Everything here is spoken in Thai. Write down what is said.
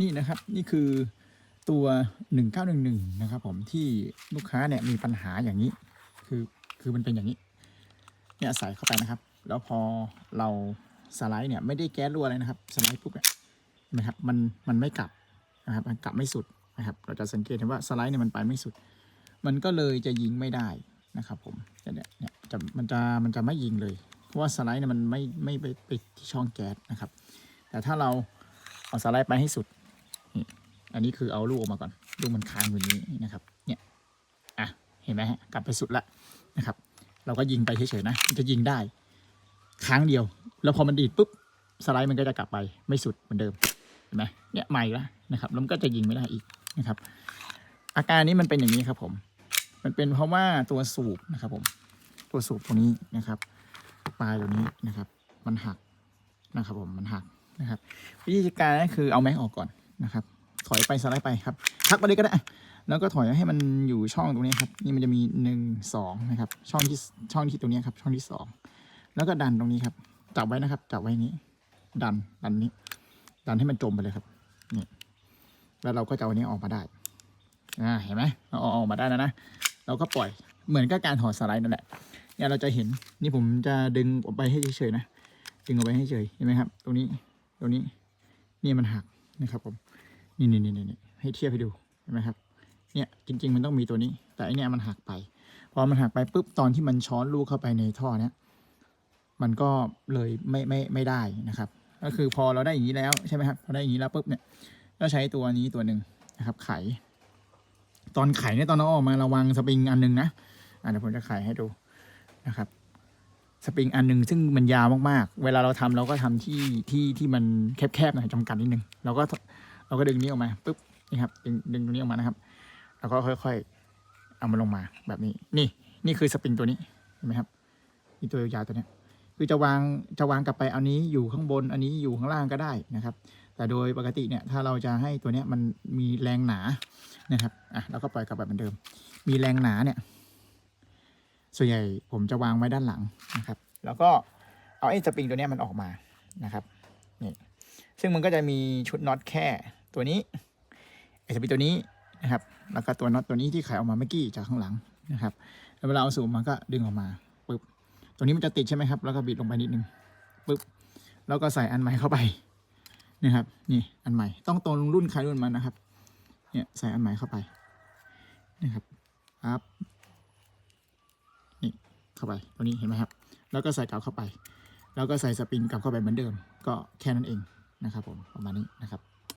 นี่นะครับนี่คือตัว 1911 นะครับ ผมที่ลูกค้าเนี่ยมีปัญหาอย่างนี้ คือคือมันเป็นอย่างนี้ เนี่ยใส่เข้าไปนะครับ แล้วพอเราสไลด์เนี่ยไม่ได้แก๊สรั่วอะไรนะครับสไลด์ปุ๊บเนี่ยนไหมครับมันมันไม่กลับนะครับมันกลับไม่สุดนะครับ เราจะสังเกตเห็นว่าสไลด์เนี่ยมันไปไม่สุด มันก็เลยจะยิงไม่ได้นะครับผมเนี่ยเนี่ยจะมันจะมันจะไม่ยิงเลย เพราะว่าสไลด์เนี่ยมันไม่ไม่ไปไปที่ช่องแก๊สนะครับ แต่ถ้าเรา เอาสไลด์ไปให้สุด อันนี้คือเอาลูกออกมาก่อน ลูกมันค้างอยู่นี้นะครับ เนี่ย อะ เห็นไหมฮะ กลับไปสุดละนะครับ เราก็ยิงไปเฉยๆนะ มันจะยิงได้ครั้งเดียว แล้วพอมันดีดปุ๊บ สไลด์มันก็จะกลับไปไม่สุดเหมือนเดิม เห็นไหมเนี่ยใหม่ละนะครับ แล้วมันก็จะยิงไม่ได้อีกนะครับ อาการนี้มันเป็นอย่างนี้ครับผม มันเป็นเพราะว่าตัวสูบนะครับผม ตัวสูบตัวนี้นะครับ ปลายตัวนี้นะครับ มันหักนะครับผม มันหัก นะครับวิธีการก็คือเอาแม็กออกก่อนนะครับ ถอยไปสไลด์ไปครับทักไปเลยก็ได้ แล้วก็ถอยให้มันอยู่ช่องตรงนี้ครับ นี่มันจะมีหนึ่งสองนะครับช่องที่ช่องที่ตรงนี้ครับช่องที่สองแล้วก็ดันตรงนี้ครับ จับไว้นะครับ จับไว้นี้ ดันดันนี้ ดันให้มันจมไปเลยครับนี่แล้วเราก็จะเอาอันนี้ออกมาได้อ่าเห็นไหมเราเอาออกมาได้แล้วนะเราก็ปล่อยเหมือนกับการถอดสไลด์นั่นแหละเนี่ยเราจะเห็นนี่ผมจะดึงออกไปให้เฉยๆนะดึงออกไปให้เฉยเห็นไหมครับ ตรงนี้ ตรงนี้นี่มันหักนะครับผมนี่นี่นี่นี่ให้เทียบให้ดูเห็นไหมครับเนี่ยจริง ๆ มันต้องมีตัวนี้ แต่อันเนี้ยมันหักไป พอมันหักไปปุ๊บตอนที่มันช้อนลูกเข้าไปในท่อเนี้ยมันก็เลยไม่ไม่ไม่ได้นะครับ ก็คือพอเราได้อย่างนี้แล้วใช่ไหมครับพอได้อย่างนี้แล้วปุ๊บเนี่ยก็ใช้ตัวนี้ตัวหนึ่งนะครับ ไข ตอนไขเนี่ยตอนเราออกมาระวังสปริงอันหนึงนะอะเดี๋ยวผมจะไขให้ดูนะครับ สปริงอันหนึ่งซึ่งมันยาวมากๆ เวลาเราทำเราก็ทำที่ที่ที่มันแคบๆหน่อยจำกัดนิดนึงเราก็เราก็ดึงนี้ออกมาปุ๊บนี่ครับดึงดึงตรงนี้ออกมานะครับแล้วก็ค่อยๆ เอามาลงมาแบบนี้ นี่นี่คือสปริงตัวนี้เห็นไหมครับนี่ตัวยาวตัวนี้คือจะวางจะวางกลับไปอันนี้อยู่ข้างบนอันนี้อยู่ข้างล่างก็ได้นะครับ แต่โดยปกติเนี่ยถ้าเราจะให้ตัวเนี้ยมันมีแรงหนานะครับอะเราก็ปล่อยกลับไปเหมือนเดิม มีแรงหนาเนี่ย ส่วนใหญ่ผมจะวางไว้ด้านหลังนะครับ แล้วก็เอาไอ้สปริงตัวนี้มันออกมานะครับนี่ซึ่งมันก็จะมีชุดน็อตแค่ตัวนี้ไอ้สปริงตัวนี้นะครับ แล้วก็ตัวน็อตตัวนี้ที่ขายออกมาเมื่อกี้จากข้างหลังนะครับแล้วเวลาเอาสูบมันก็ดึงออกมาปึ๊บตรงนี้มันจะติดใช่ไหมครับ แล้วก็บิดลงไปนิดนึงปึ๊บแล้วก็ใส่อันใหม่เข้าไปนะครับ นี่อันใหม่ต้องตรงรุ่นใครรุ่นมันนะครับ เนี่ยใส่อันใหม่เข้าไปนะครับครับาไปตรงนี้เห็นไหมครับ แล้วก็ใส่กาวเข้าไป แล้วก็ใส่สปริงกลับเข้าไปเหมือนเดิม ก็แค่นั้นเองนะครับผมประมาณนี้นะครับ